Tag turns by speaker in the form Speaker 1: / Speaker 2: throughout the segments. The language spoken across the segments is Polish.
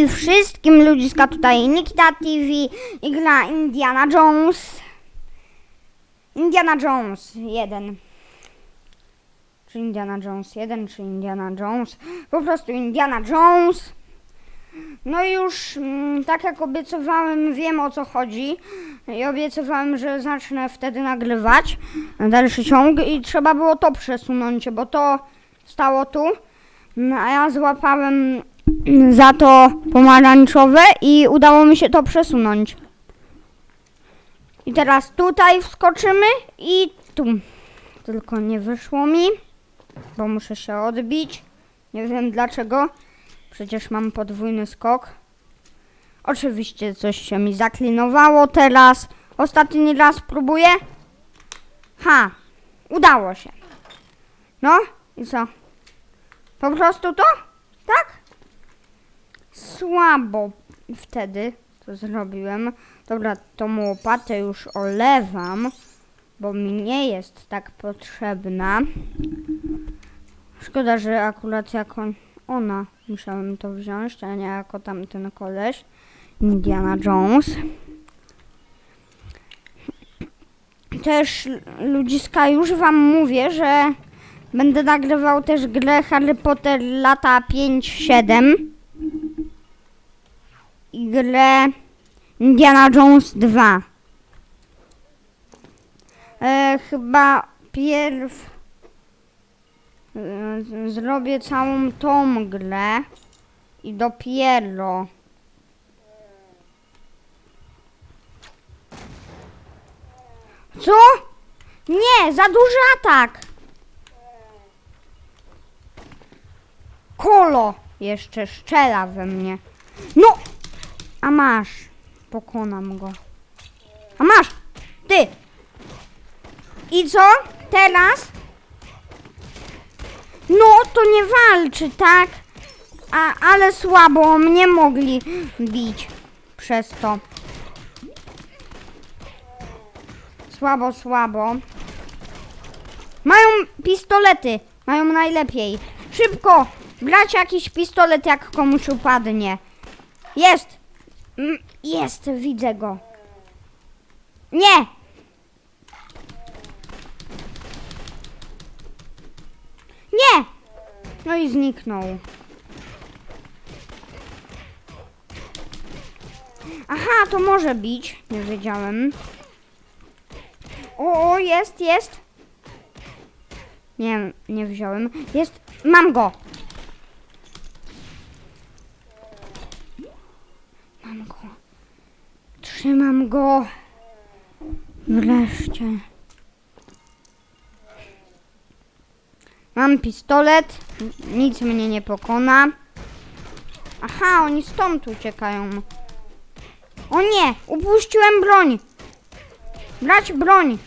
Speaker 1: i wszystkim ludziska tutaj Nikita TV i gra Indiana Jones. Indiana Jones 1. Czy Indiana Jones 1, czy Indiana Jones? Po prostu Indiana Jones. No już mm, tak jak obiecywałem, wiem o co chodzi. I obiecywałem, że zacznę wtedy nagrywać dalszy ciąg i trzeba było to przesunąć, bo to stało tu. No, a ja złapałem za to pomarańczowe i udało mi się to przesunąć. I teraz tutaj wskoczymy i tu. Tylko nie wyszło mi, bo muszę się odbić. Nie wiem dlaczego. Przecież mam podwójny skok. Oczywiście coś się mi zaklinowało teraz. Ostatni raz próbuję. Ha, udało się. No i co? Po prostu to? Słabo wtedy to zrobiłem. Dobra, tą łopatę już olewam, bo mi nie jest tak potrzebna. Szkoda, że akurat jako ona musiałem to wziąć, a nie jako tamten koleś. Indiana Jones. Też ludziska już wam mówię, że będę nagrywał też grę Harry Potter lata 5-7 i grę Indiana Jones 2. E, chyba pierw e, zrobię całą tą grę i dopiero Co? Nie, za duży atak. Kolo jeszcze szczela we mnie. No! A masz. Pokonam go. A masz! Ty! I co? Teraz? No, to nie walczy, tak? A, ale słabo mnie mogli bić przez to. Słabo, słabo. Mają pistolety. Mają najlepiej. Szybko! Brać jakiś pistolet, jak komuś upadnie. Jest! Mm, Jest, widzę go. Nie! Nie! No i zniknął. Aha, to może bić. Nie wiedziałem. O, o, jest, jest. Nie, nie wziąłem. Jest, mam go. Mam go. Trzymam go. Wreszcie. Mam pistolet. Nic mnie nie pokona. Aha, oni stąd uciekają. O nie, upuściłem broń. Brać broń.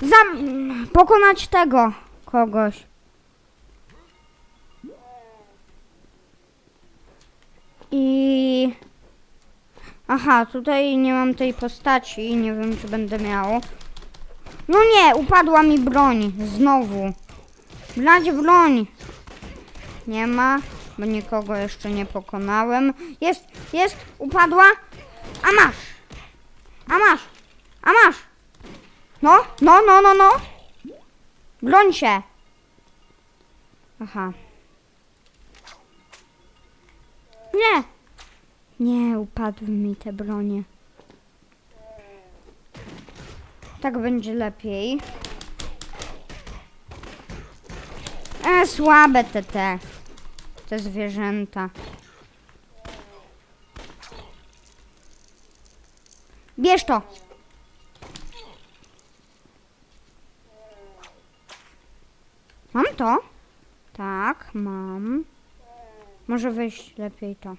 Speaker 1: Zam... Pokonać tego kogoś. I... Aha, tutaj nie mam tej postaci. Nie wiem, czy będę miał. No nie, upadła mi broń. Znowu. Brać broń. Nie ma, bo nikogo jeszcze nie pokonałem. Jest, jest, upadła. A masz! A masz! A masz! No, no, no, no, no! Broń się! Aha. Nie! Nie, upadły mi te bronie. Tak będzie lepiej. E, słabe te te. Te zwierzęta. Bierz to. Mam to? Tak, mam. Może wyjść lepiej to.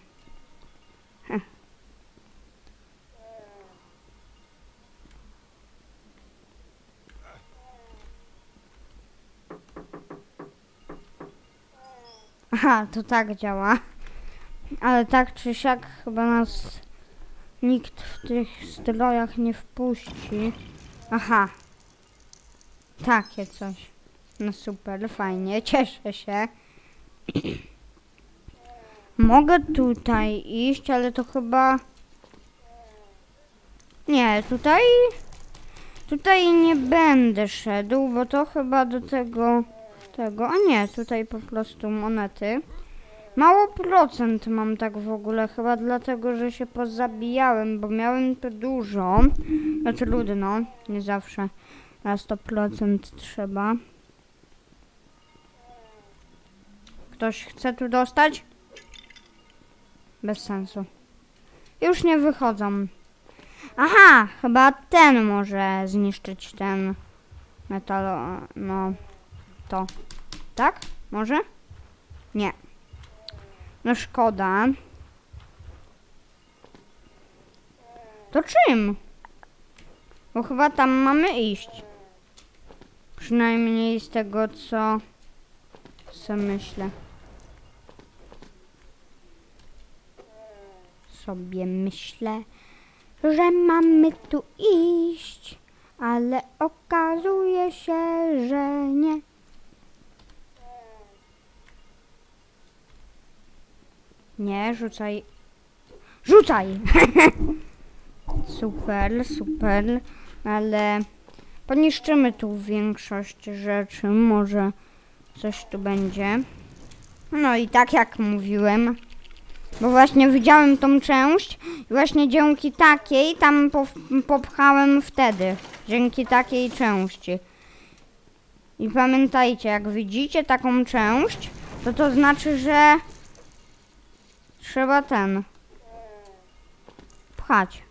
Speaker 1: Aha, to tak działa. Ale tak czy siak chyba nas nikt w tych strojach nie wpuści. Aha. Takie coś. No super, fajnie, cieszę się. Mogę tutaj iść, ale to chyba... Nie, tutaj... Tutaj nie będę szedł, bo to chyba do tego... Tego, a nie, tutaj po prostu monety. Mało procent mam tak w ogóle, chyba dlatego, że się pozabijałem, bo miałem to dużo. No trudno, nie zawsze na 100% trzeba. Ktoś chce tu dostać? Bez sensu. Już nie wychodzą. Aha, chyba ten może zniszczyć ten metal, no to. Tak? Może? Nie. No szkoda. To czym? Bo chyba tam mamy iść. Przynajmniej z tego, co co myślę. Sobie myślę, że mamy tu iść, ale okazuje się, że nie. Nie, rzucaj. Rzucaj! super, super, ale poniszczymy tu większość rzeczy, może coś tu będzie. No i tak jak mówiłem, bo właśnie widziałem tą część i właśnie dzięki takiej tam popchałem wtedy, dzięki takiej części. I pamiętajcie, jak widzicie taką część, to to znaczy, że trzeba ten pchać.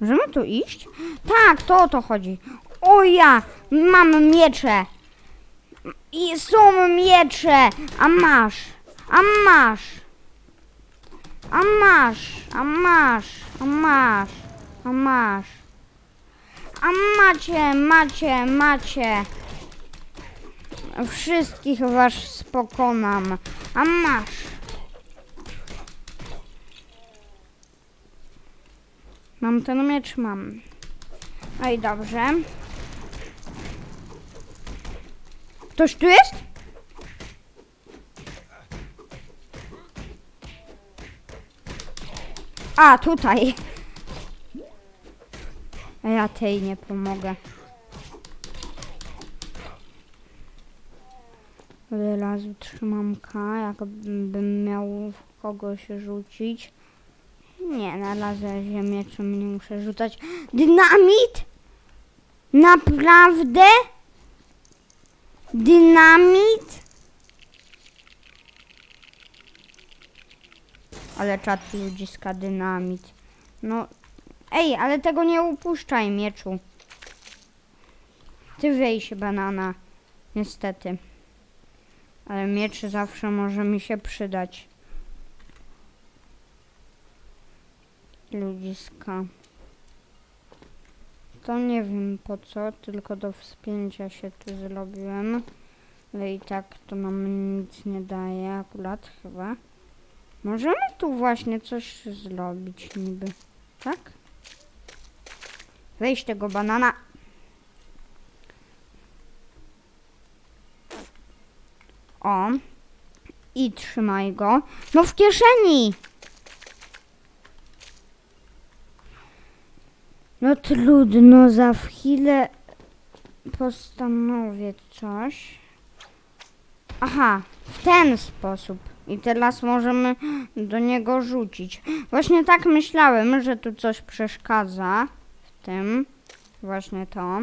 Speaker 1: Możemy tu iść? Tak, to o to chodzi. O ja, mam miecze. I są miecze, a masz, a masz, a masz, a masz, a masz, a masz, a macie, macie, macie. Wszystkich was pokonam, a masz. Mam ten miecz, mam. I dobrze. Ktoś tu jest? A, tutaj. Ja tej nie pomogę. Wyrazu trzymam K, jakbym miał w kogoś rzucić. Nie, na razie ziemieczem nie muszę rzucać. Dynamit? Naprawdę? Dynamit? Ale czat ludziska dynamit. No, ej, ale tego nie upuszczaj, mieczu. Ty wej się, banana. Niestety. Ale miecz zawsze może mi się przydać. Ludziska. To nie wiem po co, tylko do wspięcia się tu zrobiłem. Ale i tak to nam nic nie daje akurat chyba. Możemy tu właśnie coś zrobić niby, tak? Weź tego banana. O. I trzymaj go. No w kieszeni! No trudno, za chwilę postanowię coś. Aha, w ten sposób. I teraz możemy do niego rzucić. Właśnie tak myślałem, że tu coś przeszkadza w tym. Właśnie to.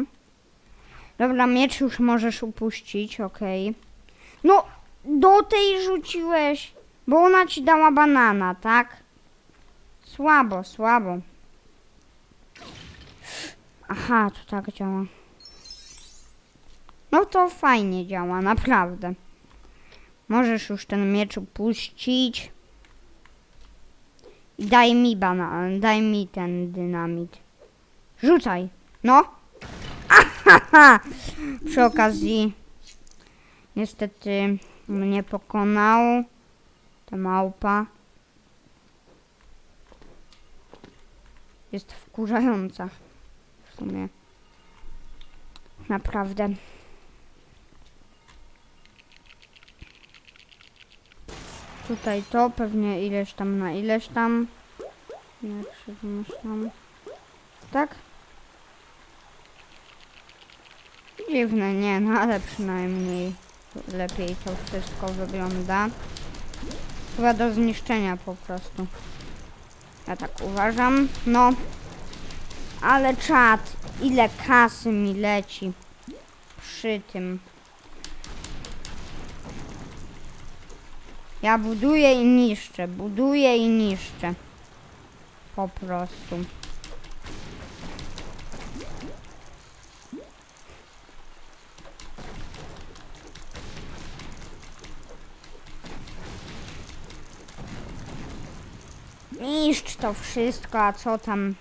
Speaker 1: Dobra, miecz już możesz upuścić, okej. No, do tej rzuciłeś, bo ona ci dała banana, tak? Słabo, słabo. Aha, to tak działa. No to fajnie działa, naprawdę. Możesz już ten miecz upuścić. I daj mi banan, daj mi ten dynamit. Rzucaj, no. Przy okazji, niestety mnie pokonał ta małpa. Jest wkurzająca w sumie. Naprawdę. Tutaj to, pewnie ileś tam na ileś tam. Jak się domyślam. Tak? Dziwne, nie, no ale przynajmniej lepiej to wszystko wygląda. Chyba do zniszczenia po prostu. Ja tak uważam. No. Ale czad, ile kasy mi leci przy tym. Ja buduję i niszczę, buduję i niszczę. Po prostu. Niszcz to wszystko, a co tam?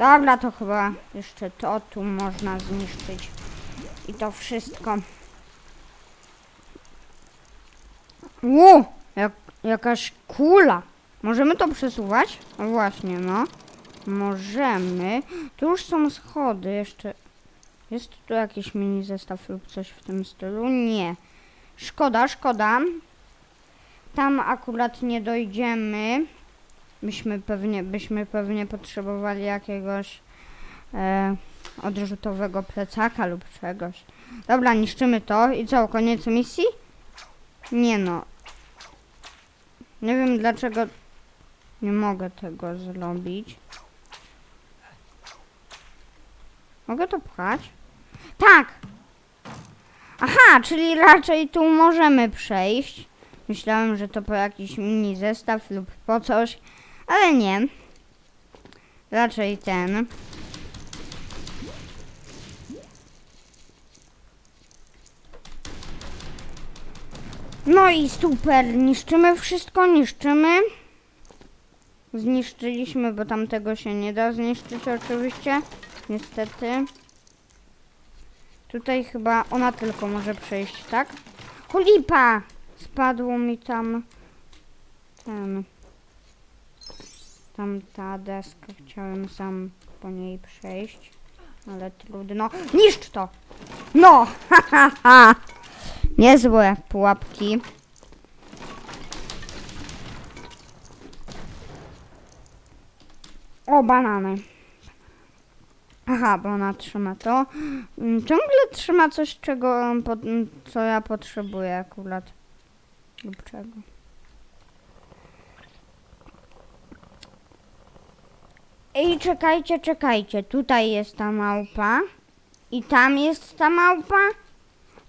Speaker 1: Dobra, to chyba jeszcze to tu można zniszczyć. I to wszystko. Ło! Jak, jakaś kula. Możemy to przesuwać? No właśnie, no. Możemy. Tu już są schody. Jeszcze. Jest tu jakiś mini zestaw lub coś w tym stylu? Nie. Szkoda, szkoda. Tam akurat nie dojdziemy. Byśmy pewnie, byśmy pewnie potrzebowali jakiegoś e, odrzutowego plecaka lub czegoś. Dobra, niszczymy to. I co, koniec misji? Nie no. Nie wiem dlaczego nie mogę tego zrobić. Mogę to pchać? Tak! Aha, czyli raczej tu możemy przejść. Myślałem, że to po jakiś mini zestaw lub po coś, ale nie. Raczej ten. No i super, niszczymy wszystko, niszczymy. Zniszczyliśmy, bo tamtego się nie da zniszczyć oczywiście. Niestety. Tutaj chyba ona tylko może przejść, tak? Cholipa! Spadło mi tam ten. Tam ta deska. Chciałem sam po niej przejść. Ale trudno. Niszcz to! No! Niezłe pułapki. O, banany. Aha, bo ona trzyma to. Mm, Ciągle trzyma coś, czego, co ja potrzebuję akurat. Lub czego. I czekajcie, czekajcie. Tutaj jest ta małpa. I tam jest ta małpa.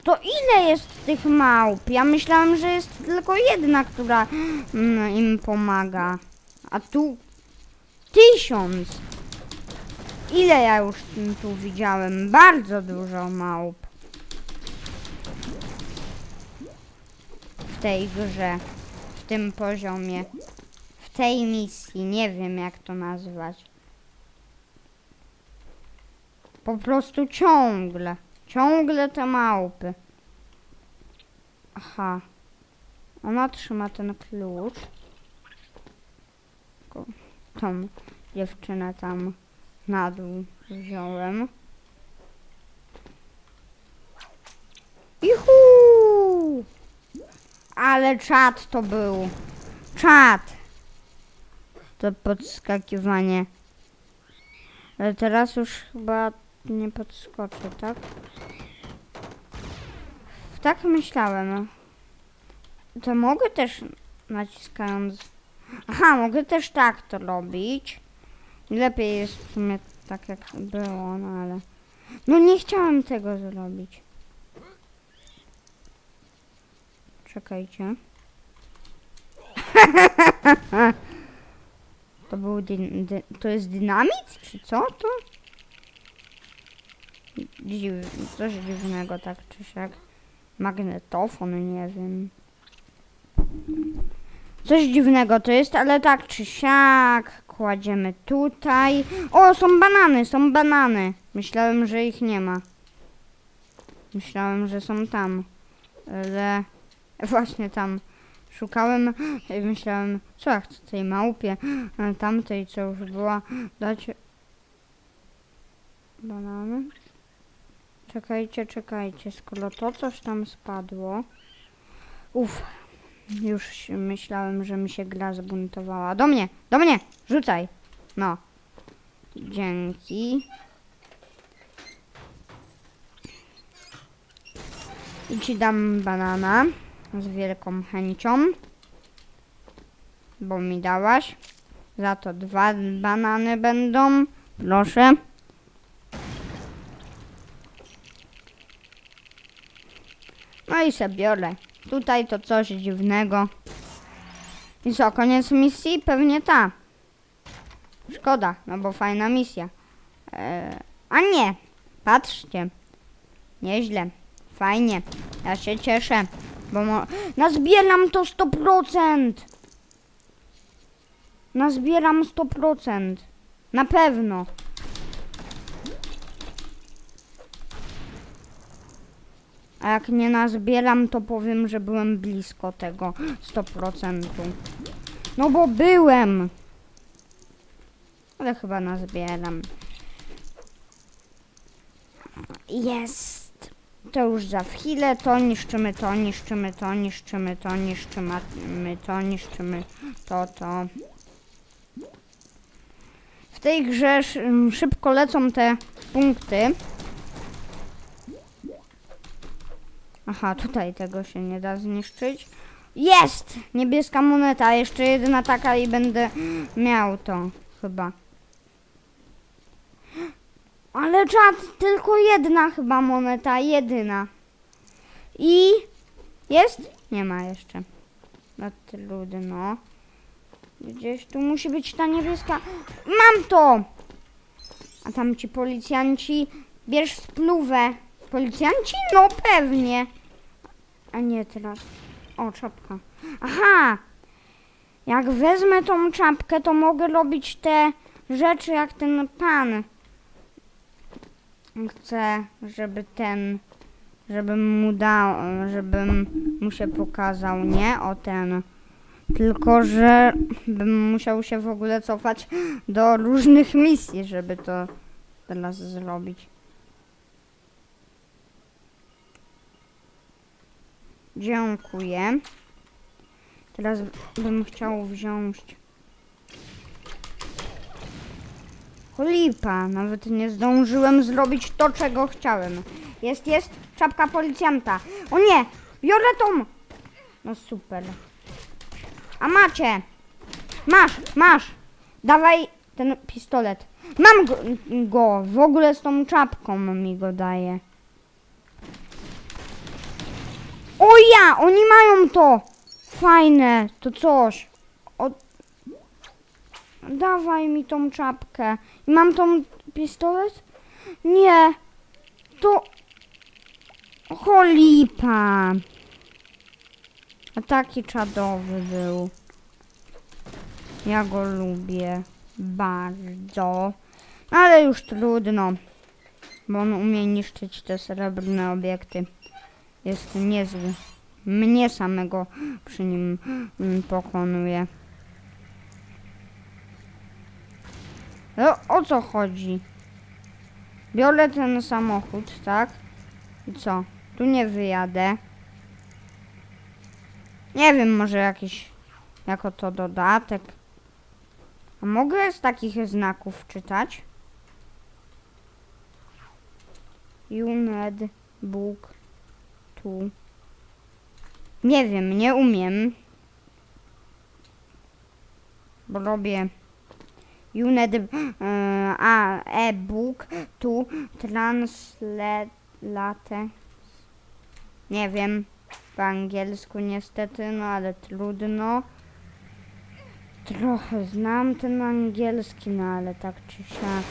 Speaker 1: To ile jest tych małp? Ja myślałam, że jest tylko jedna, która mm, im pomaga. A tu tysiąc. Ile ja już tu widziałem? Bardzo dużo małp. W tej grze. W tym poziomie. W tej misji. Nie wiem jak to nazwać. Po prostu ciągle. Ciągle te małpy. Aha. Ona trzyma ten klucz. Tą dziewczynę tam na dół wziąłem. Juhu! Ale czad to był. Czad. To podskakiwanie. Ale teraz już chyba nie podskoczę, tak? Tak myślałem. To mogę też naciskając... Aha, mogę też tak to robić. Lepiej jest w sumie tak jak było, no ale... No nie chciałem tego zrobić. Czekajcie. To był to jest dynamit? Czy co to? Dziw, coś dziwnego tak czy siak. Magnetofon, nie wiem. Coś dziwnego to jest, ale tak czy siak. Kładziemy tutaj. O, są banany, są banany. Myślałem, że ich nie ma. Myślałem, że są tam. Ale właśnie tam Szukałem i myślałem, co ja chcę tej małpie, tamtej, co już była, dać banany. Czekajcie, czekajcie, skoro to coś tam spadło. Uff, już myślałem, że mi się gra zbuntowała. Do mnie, do mnie, rzucaj. No. Dzięki. I ci dam banana z wielką chęcią, bo mi dałaś. Za to dwa banany będą. Proszę. No i se biorę. Tutaj to coś dziwnego. I co, koniec misji? Pewnie ta. Szkoda, no bo fajna misja. E, a nie, patrzcie. Nieźle, fajnie. Ja się cieszę, bo mo- nazbieram to 100%. Nazbieram 100%. Na pewno. A jak nie nazbieram, to powiem, że byłem blisko tego 100%. No bo byłem. Ale chyba nazbieram. Jest. To już za chwilę. To niszczymy, to niszczymy, to niszczymy, to niszczymy, to niszczymy, to, to. W tej grze sz- szybko lecą te punkty. Aha, tutaj tego się nie da zniszczyć. Jest! Niebieska moneta, jeszcze jedna taka i będę miał to chyba. Ale czad, tylko jedna chyba moneta, jedyna. I jest? Nie ma jeszcze. Na trudno. Gdzieś tu musi być ta niebieska. Mam to! A tam ci policjanci, bierz spluwę. Policjanci? No pewnie. A nie teraz. O, czapka. Aha! Jak wezmę tą czapkę, to mogę robić te rzeczy jak ten pan. Chcę, żeby ten, żebym mu dał, żebym mu się pokazał, nie? O ten. Tylko, że bym musiał się w ogóle cofać do różnych misji, żeby to teraz zrobić. Dziękuję. Teraz bym chciał wziąć. Lipa, nawet nie zdążyłem zrobić to, czego chciałem. Jest, jest, czapka policjanta. O nie, biorę tą. No super. A macie. Masz, masz. Dawaj ten pistolet. Mam go, go. w ogóle z tą czapką mi go daje. O ja, oni mają to. Fajne, to coś. O... Dawaj mi tą czapkę. I mam tą pistolet? Nie. To... Cholipa. A taki czadowy był. Ja go lubię. Bardzo. Ale już trudno. Bo on umie niszczyć te srebrne obiekty. Jest niezły. Mnie samego przy nim mm, pokonuje. No, o co chodzi? Biorę ten samochód, tak? I co? Tu nie wyjadę. Nie wiem, może jakiś jako to dodatek. A mogę z takich znaków czytać? Uned book Nie wiem, nie umiem. Bo robię Uned e, a e-book tu translate. Nie wiem po angielsku niestety, no ale trudno. Trochę znam ten angielski, no ale tak czy siak.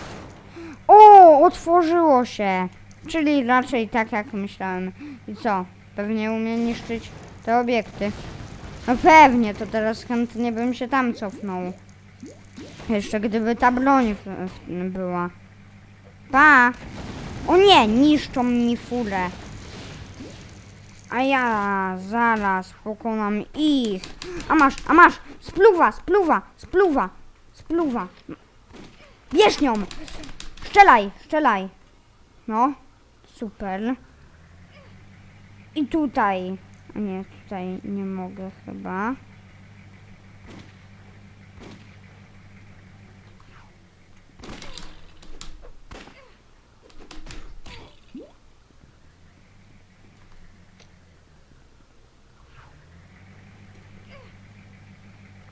Speaker 1: O, otworzyło się! Czyli raczej tak jak myślałem. I co? Pewnie umie niszczyć te obiekty. No pewnie, to teraz chętnie bym się tam cofnął. Jeszcze gdyby ta broń w, w, była. Pa! O nie, niszczą mi furę. A ja zaraz pokonam ich. A masz, a masz! Spluwa, spluwa, spluwa, spluwa. Bierz nią! Strzelaj, strzelaj. No, super. I tutaj. Nie, tutaj nie mogę chyba.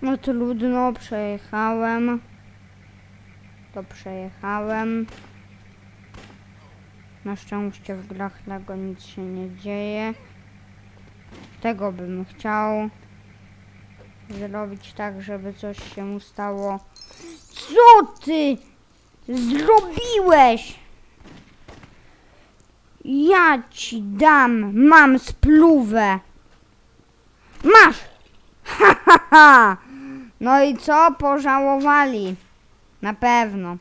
Speaker 1: No trudno, przejechałem. To przejechałem. Na szczęście w grach Lego nic się nie dzieje. Tego bym chciał zrobić tak, żeby coś się mu stało. Co ty zrobiłeś? Ja ci dam, mam spluwę. Masz! Ha, ha, ha! No i co? Pożałowali. Na pewno.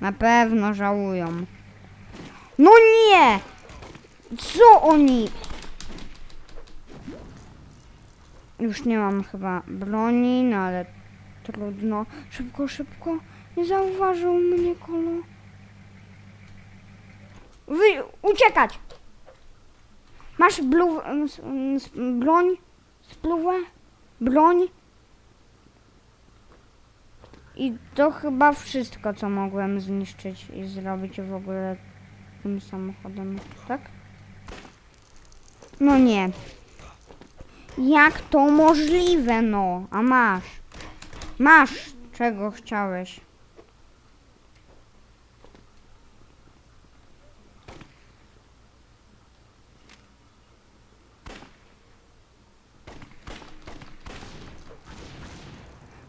Speaker 1: Na pewno żałują. No nie! Co oni? Już nie mam chyba broni, no ale trudno. Szybko, szybko. Nie zauważył mnie kolo. Wy, uciekać! Masz blu, broń? Spluwę? Broń? I to chyba wszystko, co mogłem zniszczyć i zrobić w ogóle tym samochodem, tak? No nie. Jak to możliwe, no? A masz. Masz, czego chciałeś.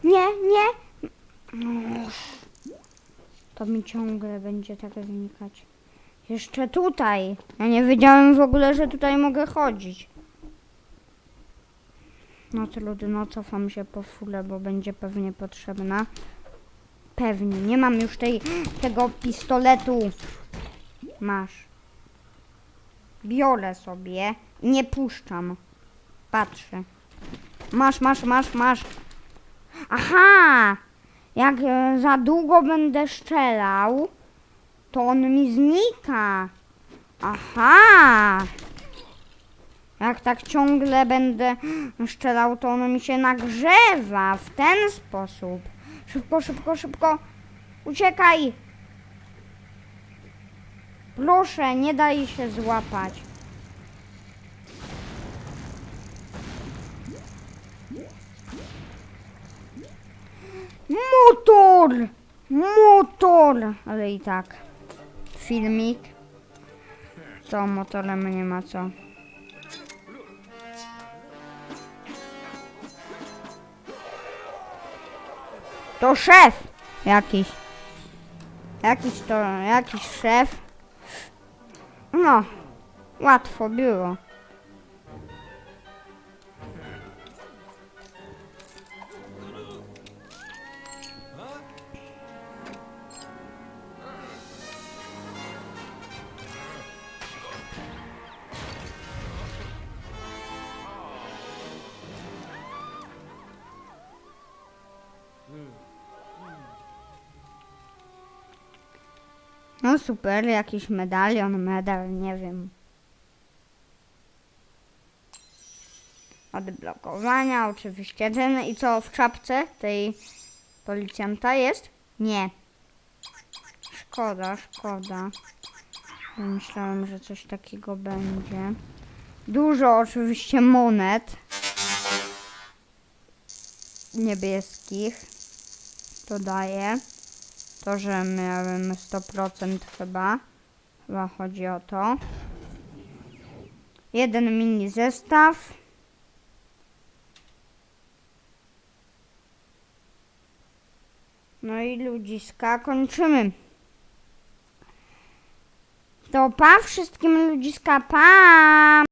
Speaker 1: Nie, nie. To mi ciągle będzie tak znikać. Jeszcze tutaj. Ja nie wiedziałem w ogóle, że tutaj mogę chodzić. No trudno, cofam się po fulę, bo będzie pewnie potrzebna. Pewnie. Nie mam już tej, tego pistoletu. Masz. Biorę sobie. Nie puszczam. Patrzę. Masz, masz, masz, masz. Aha! Jak e, za długo będę strzelał, to on mi znika. Aha! Jak tak ciągle będę strzelał, to on mi się nagrzewa w ten sposób. Szybko, szybko, szybko. Uciekaj! Proszę, nie daj się złapać. Motor! Motor! Ale i tak. Filmik. Co, motorem nie ma co. To szef jakiś. Jakiś to, jakiś szef. No, łatwo było. Super, jakiś medalion, medal, nie wiem. Odblokowania, oczywiście ten. I co w czapce tej policjanta jest? Nie. Szkoda, szkoda. Myślałem, że coś takiego będzie. Dużo oczywiście monet. Niebieskich. To daje. To, że miałem 100% chyba. Chyba chodzi o to. Jeden mini zestaw. No i ludziska kończymy. To pa wszystkim ludziska, pa!